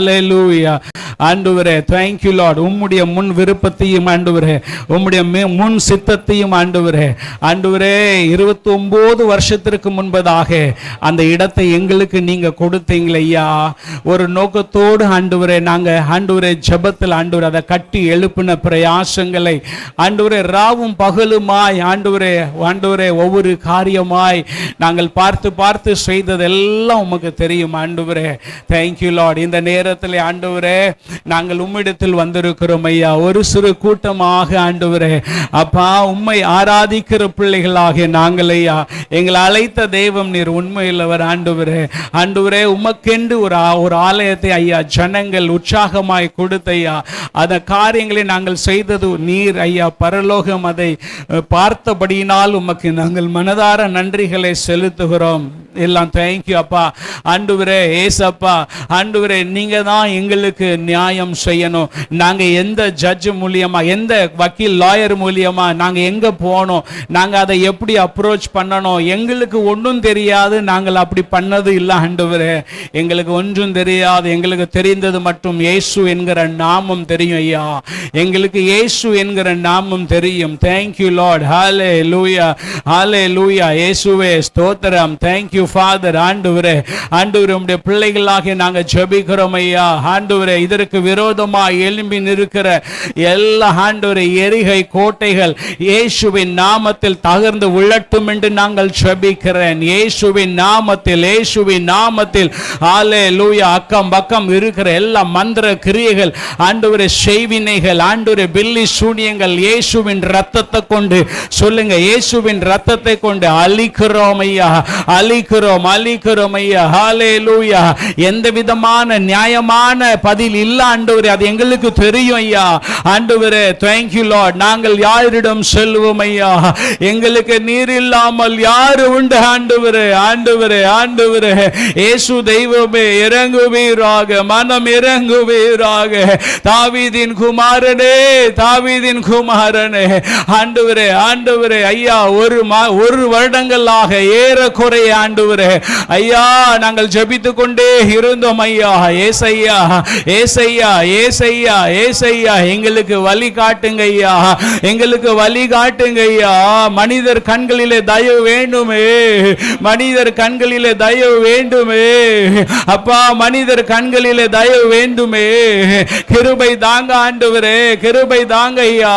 Aleluia ஆண்டவரே thank you lord. உம்முடைய முன் விருப்பத்தையும் ஆண்டவரே உம்முடைய முன் சித்தத்தையும் ஆண்டவரே. ஆண்டவரே 29 வருஷத்திற்கு முன்பதாக அந்த இடத்தை எங்களுக்கு நீங்க கொடுத்தீங்களே ஐயா. ஒரு நோக்கத்தோடு ஆண்டவரே நாங்க ஆண்டவரே ஜெபத்தில் ஆண்டவர் அதை கட்டி எழுப்பின பிரயாசங்களை ஆண்டவரே ராவும் பகலுமாய் ஆண்டவரே ஆண்டவரே ஒவ்வொரு காரியமாய் நாங்கள் பார்த்து பார்த்து செய்ததெல்லாம் உமக்கு தெரியும் ஆண்டவரே. தேங்க்யூ லார்ட் இந்த நேரத்தில் ஆண்டவரே நாங்கள் உம்மிடத்தில் வந்திருக்கிறோம் ஐயா. ஒரு சிறு கூட்டமாக ஆண்டவரே அப்பா உம்மை ஆராதிக்கிற பிள்ளைகளாக நாங்கள் ஐயா. எங்களை அழைத்த தெய்வம் நீர் உண்மையில்லவர் ஆண்டவரே. ஆண்டவரே உமக்கென்று ஒரு ஒரு ஆலயத்தை ஐயா ஜனங்கள் உற்சாகமாய் கொடுத்த ஐயா. அந்த காரியங்களை நாங்கள் செய்தது நீர் ஐயா. பரலோகம் அதை பார்த்தபடியினால் உமக்கு நாங்கள் மனதார நன்றிகளை செலுத்துகிறோம். எல்லாம் தேங்க்யூ அப்பா. ஆண்டவரே ஏசப்பா. ஆண்டவரே நீங்க தான் எங்களுக்கு நியாயம் செய்யணும். நாங்கள் எந்த ஜட்ஜ் மூலியமாக எந்த வக்கீல் லாயர் மூலியமாக நாங்கள் எங்கே போனோம் நாங்கள் அதை எப்படி அப்ரோச் பண்ணணும்? எங்களுக்கு ஒன்றும் தெரியாது. நாங்கள் அப்படி பண்ணது இல்லை ஆண்டவரே. எங்களுக்கு ஒன்றும் தெரியாது. எங்களுக்கு தெரிந்தது மட்டும் இயேசு என்கிற நாமம் தெரியும் ஐயா. எங்களுக்கு இயேசு என்கிற நாமம் தெரியும். தேங்க்யூ லார்ட் ஹாலே லூயா ஹாலே லூயா இயேசுவே ஸ்தோத்திரம். தேங்க்யூ ஃபாதர் ஆண்டவரே. ஆண்டு உடைய பிள்ளைகளாக நாங்கள் ஜெபிக்கிறோம் ஐயா. ஆண்டவரே இதற்கு விரோதமா எழும்பி நிற்கிற எல்லா ஆண்டவரே எரிகை கோட்டைகள் இயேசுவின் நாமத்தில் தகர்ந்து விழட்டும் என்று நாங்கள் செபிக்கிறேன். இயேசுவின் நாமத்தில் இயேசுவின் நாமத்தில் ஆலே லூயா அக்கம் பக்கம் இருக்கிற எல்லா மந்திர கிரியைகள் ஆண்டவரே செய்வினைகள் ஆண்டவரே பில்லி சூனியங்கள் இயேசுவின் ரத்தத்தை கொண்டு சொல்லுங்க இயேசுவின் ரத்தத்தை கொண்டு அழிக்கிறோம் ஐயா அழிக்கிறோம் அழிக்கிறோம் ஐயா ஹாலே லூயா எந்த விதமான நியாயமான பதில் இல்ல ஆண்டவரே அது எங்களுக்கு தெரியும் ஐயா. ஆண்டவரே தேங்க்யூ லார்ட் நாங்கள் யாரிடம் செல்வோம் ஐயா? எங்களுக்கு நீர் இல்லாமல் யாரு உண்டு ஆண்டவரே? ஆண்டவரே ஆண்டவரே. இயேசு தெய்வமே இறங்குவீராக மனம் இறங்குவீராக. தாவீதின் குமாரனே தாவீதின் குமாரனே. ஆண்டவரே ஆண்டவரே ஐயா ஒரு மா ஒரு வருடங்களாக ஏறக்குறைய ஆண்டவரே. ஐயா நாங்கள் ஜெபித்து கொண்டே இருந்தோம் ஐயா. ஏசையா ஏசையா ஏசையா ஏசையா எங்களுக்கு வழி காட்டுங்க ஐயா எங்களுக்கு வழி காட்டுங்க ஐயா மனிதர் கண்களிலே தயவு வேண்டுமே மனிதர் கண்களிலே தயவு வேண்டுமே. அப்பா மனிதர் கண்களிலே தயவு வேண்டுமே. கிருபை தாங்க ஆண்டவரே கிருபை தாங்க ஐயா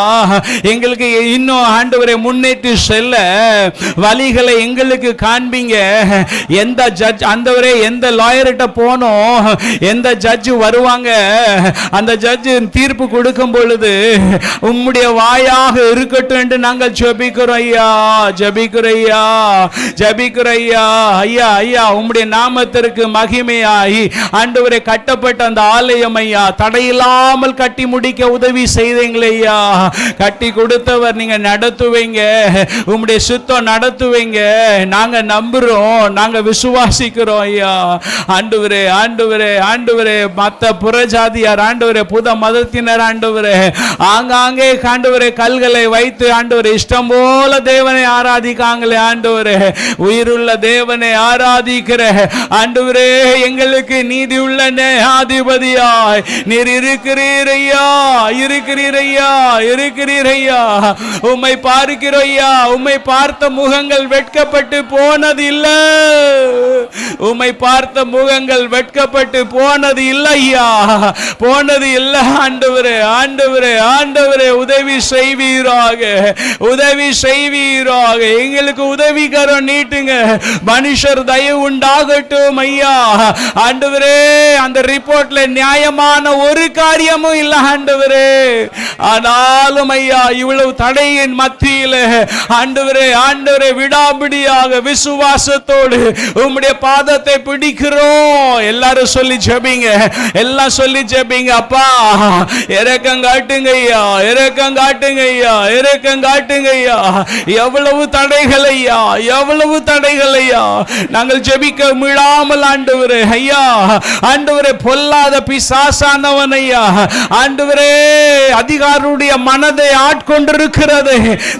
எங்களுக்கு இன்னும் ஆண்டவரை முன்னேற்றி செல்ல வழிகளை எங்களுக்கு காண்பீங்க. எந்த ஜட்ஜ் அந்தவரே எந்த லாயர்கிட்ட போனோம் எந்த ஜட்ஜ் வருவாங்க அந்த ஜட்ஜ் தீர்ப்பு கொடுக்கும் பொழுது உம்முடைய வாயாக இருக்கட்டும் என்று நாங்கள் ஜபிக்கிறோம் ஐயா ஜெபிக்கிறோம் ஐயா ஜெபிக்கிறோம் ஐயா ஐயா ஐயா உம்முடைய நாமத்திற்கு மகிமையாகி ஆண்டவரை கட்டப்பட்ட அந்த ஆலயம் ஐயா தடையில்லாமல் கட்டி முடிக்க உதவி செய்தீங்களே ஐயா. கட்டி கொடுத்தவர் நீங்க நடத்துவீங்க உம்முடைய சுத்தம் நடத்துவீங்க. நாங்க நம்புறோம் நாங்க விசுவாசிக்கிறோம் ஐயா. ஆண்டு ஆண்டவரே ஆண்டவரே ஆண்டவரே மத்த ஜாதியார் ஆண்டவரே புத மதத்தினர் ஆண்டவரே. ஆங்காங்கே ஆண்டவரே கல்களை வைத்து ஆண்டவரே இஷ்டம் போல தேவனை ஆராதிக்காங்களே ஆண்டவரே. உயிருள்ள தேவனை ஆராதிக்கிற. ஆண்டவரே எங்களுக்கு நீதி உள்ள நேயாதிபதியாய் நீர் இருக்கிறீர் ஐயா இருக்கிறீர் ஐயா இருக்கிறீர் ஐயா. உம்மை பார்க்கிறோய்யா உம்மை பார்த்த முகங்கள் வெட்கப்பட்டு போனது இல்லை உம்மை பார்த்த முகங்கள் வெட்கப்பட்டு போனது இல்லையா போனது இல்ல ஆண்டவரே ஆண்டவரே ஆண்டவரே உதவி செய்வீராக உதவி செய்வீராக. எங்களுக்கு உதவிகரம் நீட்டுங்க. மனுஷர் தயவு உண்டாகட்டும் ஐயா. ஆண்டவரே அந்த ரிப்போர்ட்ல நியாயமான ஒரு காரியமும் இல்ல ஆண்டவரே. ஆனாலும் ஐயா இவ்வளவு தடையின் மத்தியில ஆண்டவரே ஆண்டவரே விடாபிடியாக விசுவாசத்தோடு உம்முடைய பாதத்தை பிடிக்கிறோம். எல்லாரும் சொல்லி ஜெபிங்க. எல்லாம் சொல்லி ஜெபிங்க அப்பா இறக்கம் காட்டுங்க ஐயா இறக்கம் காட்டுங்க ஐயா இறக்கம் காட்டுங்க ஐயா எவ்வளவு தடைகள் ஐயா எவ்வளவு தடைகள் ஐயா நாங்கள் ஜெபிக்க மீளாமல் ஆண்டவரே ஐயா. ஆண்டவரே பொல்லாத பிசாசானவன் ஐயா ஆண்டவரே அதிகாரியுடைய மனதை ஆட்கொண்டிருக்கிறது.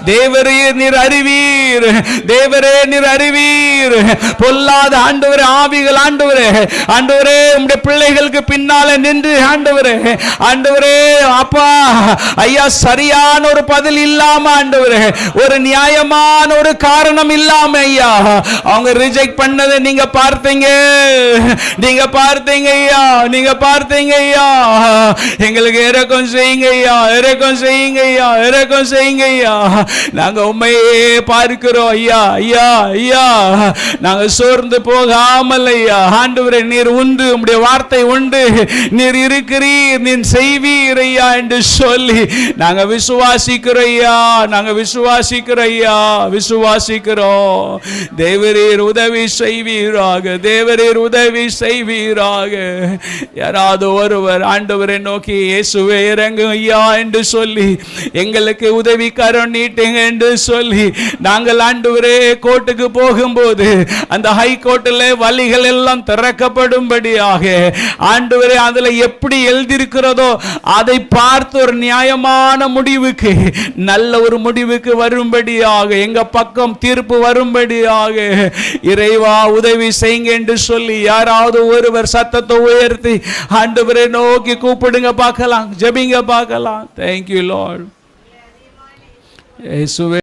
தேவரே நீர் அறிவீர். தேவரே நீர் அறிவீர். பொல்லாத ஆண்டவரே ஆவிகள் ஆண்டவரே. ஆண்டவரே உம்முடைய பிள்ளைகளுக்கு பின்னால நின்று ஆண்டவரே ஆண்டவரே அப்பா ஐயா சரியான ஒரு பதில் இல்லாம ஆண்டவரே ஒரு நியாயமான ஒரு காரணம் இல்லாம ஐயா அவங்க ரிஜெக்ட் பண்ணதை நீங்க பார்த்தீங்க நீங்க பார்த்தீங்க ஐயா நீங்க பார்த்தீங்க ஐயா எங்களுக்கு இறக்கம் செய்யுங்க ஐயா இறக்கம் செய்யுங்க ஐயா இறக்கம் செய்யுங்க ஐயா நாங்க உண்மையே பார்க்கிறோம் ஐயா ஐயா ஐயா நாங்க சோர்ந்து போகாமல் ஐயா ஆண்டவரே நீர் உண்டு உம்முடைய வார்த்தை உண்டு நீர் இருக்கிறீர் நீ செய்வீரையா என்று சொல்லி நாங்க விசுவாசிக்கிறையா ஐயா நாங்க விசுவாசிக்கிறோம் விசுவாசிக்கிறோம். தேவரீர் உதவி செய்வீராக தேவரீர் உதவி செய்வீராக. யாராவது ஒருவர் ஆண்டவரை நோக்கி இயேசுவே இறங்கு ஐயா என்று சொல்லி எங்களுக்கு உதவி கரம் நீட்டுங்க என்று சொல்லி நாங்கள் ஆண்டவரே கோர்ட்டுக்கு போகும்போது அந்த ஹை கோர்ட்டில் வழிகள் எல்லாம் திறக்கப்படும்படியாக ஆண்டவரே அதில் எப்படி எழுதியிருக்கிறதோ அதை பார்த்து ஒரு நியாயமான முடிவுக்கு நல்ல ஒரு முடிவுக்கு வரும்படியாக எங்க பக்கம் தீர்ப்பு வரும்படியாக இறைவா உதவி செய்யுங்க என்று சொல்லி யாராவது ஒருவர் சத்தத்தை உயர்த்தி ஆண்டவரை நோக்கி கூப்பிடுங்க பார்க்கலாம் ஜெபிங்க பார்க்கலாம். தேங்க்யூ லார்ட் இயேசுவே